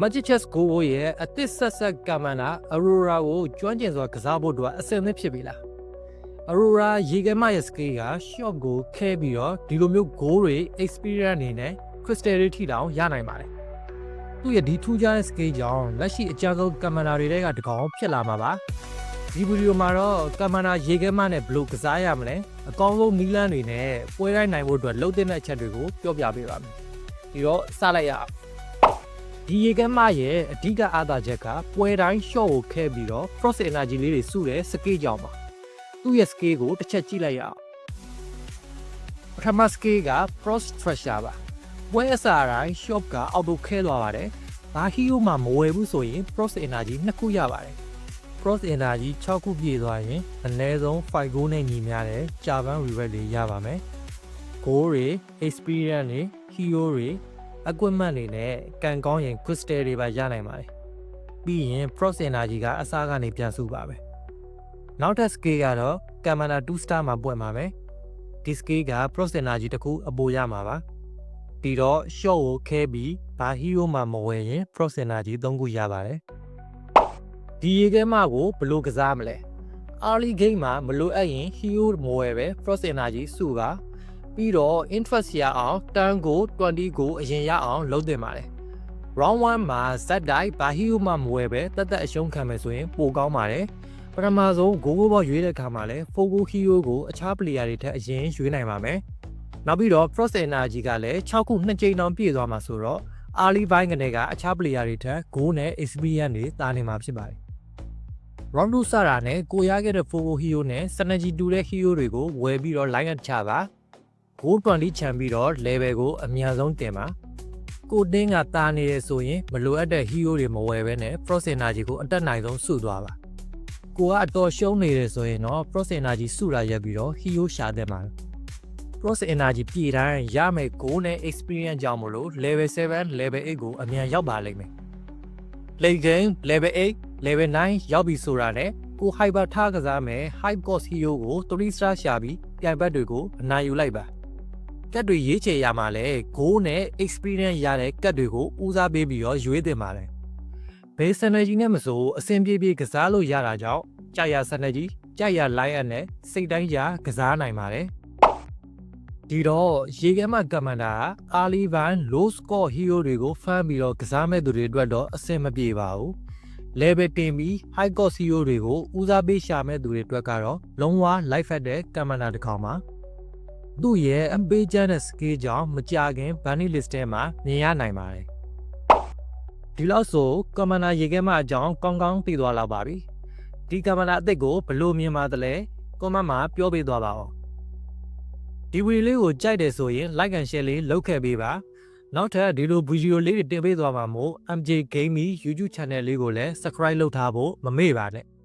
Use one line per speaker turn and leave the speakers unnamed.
Magichess Go ရဲ့အသစ်ဆက်ဆက်ကမ္မန္တာ Aurora ကိုကျွမ်းကျင်စွာကစားဖို့အတွက်အဆင်သင့်ဖြစ်ပြီလား Aurora ရေခဲမရဲ့ scale က shot ကိုခဲပြီးတော့ဒီလိုမျိုး goal တွေ experience အနေနဲ့ crystal တွေထိတောင်ရနိုင်ပါတယ်သူ့ရဲ့ဒီထူးခြားတဲ့ scale ကြောင့်လက်ရှိအကြဆုံးကမ္မန္တာတွေထဲကတစ်ကောင်ဖြစ်လာမှာပါဒီဗီဒီယိုမှာတော့ကမ္မန္တာရေခဲမနဲ့ဘယ်လိုကစားရမလဲအကောင်းဆုံးနည်းလမ်းတွေနဲ့ပွဲတိုင်းနိုင်ဖို့အတွက်လှုပ်တဲ့အချက်တွေကိုပြောပြပေးပါမယ်ဒီတော့စလိုက်ရအောင် ဒီရေကမ်းမရဲ့အဓိကအားသာချက်ကပွဲတိုင်း short ကိုခဲပြီးတော့ frost energy လေးတွေစုတဲ့ scale ကြောင့်ပါသူ့ရဲ့ scale ကိုတစ်ချက်ကြည့်လိုက်ရအောင်ပထမ scale က frost treasure ပါပွဲအစားတိုင်း shop ကအောက်ကိုခဲသွားပါတယ်ဘာဟီယိုမှာမဝယ်ဘူးဆိုရင် frost energy နှစ်ခုရပါတယ် frost energy 6ခုပြည့်သွားရင်အနည်းဆုံး5 goal နဲ့ညီမျှတဲ့ကြာပန်း reward တွေရပါမယ် goal တွေ experience တွေ hero တွေ equipment တွေနဲ့ကန်ကောင်းရင် crystal တွေပါရနိုင်ပါတယ်ပြီးရင် frost energy ကအစားကနေပြန်စုပါပဲနောက်ထပ် scale ကတော့ Camera 2 star မှာပွင့်ပါမယ်ဒီ scale က frost energy တစ်ခုအပိုရမှာပါဒီတော့ short ကိုခဲပြီးဘာ hero မှာမဝယ်ရင် frost energy 3ခုရပါတယ်ဒီရေခဲမကိုဘယ်လိုကစားမလဲ early game မှာမလိုအပ်ရင် hero မဝယ်ပဲ frost energy စုပါ ပြီးတော့ interest ရအောင် turn ကို20ကိုအရင်ရအောင်လုပ်သင့်ပါတယ် round 1မှာ set die ဘာဟီယိုမှမဝယ်ပဲတက်တက်အရှုံးခံမယ်ဆိုရင်ပိုကောင်းပါတယ်ပထမဆုံး go go ဘောရွေးတဲ့ခါမှာလဲ fogo hero ကိုအခြား player တွေထက်အရင်ရွေးနိုင်ပါမယ်နောက်ပြီးတော့ frost energy ကလည်း6ခု2ကြိမ်တောင်ပြည့်သွားမှာဆိုတော့ early buy ကနေကအခြား player တွေထက် go နဲ့ experience တွေတာနေမှာဖြစ်ပါတယ် round 2စတာနဲ့ကိုရခဲ့တဲ့ fogo hero နဲ့ synergy တူတဲ့ hero တွေကိုဝယ်ပြီးတော့ line up ချပါ goal 20ချန်ပြီးတော့ level ကိုအများဆုံးတင်ပါကိုတင်းကတာနေရဆိုရင်မလိုအပ်တဲ့ hero တွေမဝယ်ဘဲနဲ့ frost energy ကိုအတက်နိုင်ဆုံးစုသွားပါကိုကအတော်ရှုံးနေတယ်ဆိုရင်တော့ frost energy စုတာရက်ပြီးတော့ hero ရှာတဲ့မှာ frost energy ပြည်တိုင်းရမယ် goal နဲ့ experience ကြောင့်မလို့ level 7 level 8ကိုအမြန်ရောက်ပါလိမ့်မယ် late game level 8 level 9ရောက်ပြီဆိုတာနဲ့ကို hyper ထားကစားမယ် high cost hero ကို3 star ရှာပြီးပြိုင်ဘက်တွေကိုအနိုင်ယူလိုက်ပါ ကတ်တွေရေးချေရမှာလဲ goal နဲ့ experience ရတဲ့ကတ်တွေကိုဦးစားပေးပြီးတော့ရွေးတင်ပါတယ်။ဘေး synergy နဲ့မဆိုအဆင်ပြေပြေကစားလို့ရတာကြောင့်ကြာရ synergy ကြာရ line up နဲ့စိတ်တိုင်းရကစားနိုင်ပါတယ်။ဒီတော့ရေခဲမှကမ္မန္တာက early van low score hero တွေကိုဖမ်းပြီးတော့ကစားမဲ့သူတွေအတွက်တော့အဆင်မပြေပါဘူး။ level တင်ပြီး high cost hero တွေကိုဦးစားပေးရှာမဲ့သူတွေအတွက်ကတော့လုံးဝ life at တဲ့ကမ္မန္တာတစ်ခေါက်မှာ သူ့ရဲ့အပေးချမ်းတဲ့ skill ကြောင့်မကြခင် bunny list ထဲမှာမြင်ရနိုင်ပါတယ်။ဒီလောက်ဆိုကမ္မနာရေခဲမအကြောင်းကောင်းကောင်းသိသွားလောက်ပါပြီ။ဒီကမ္မနာအသစ်ကိုဘယ်လို့မြင်ပါသလဲ။ comment မှာပြောပေးသွားပါဦး။ဒီဗီဒီယိုလေးကိုကြိုက်တယ်ဆိုရင် like and share လေးလုပ်ခဲ့ပေးပါ။နောက်ထပ်ဒီလိုဗီဒီယိုလေးတွေတင်ပေးသွားမှာမို့ MJ Gaming YouTube channel လေးကိုလည်း subscribe လုပ်ထားဖို့မမေ့ပါနဲ့။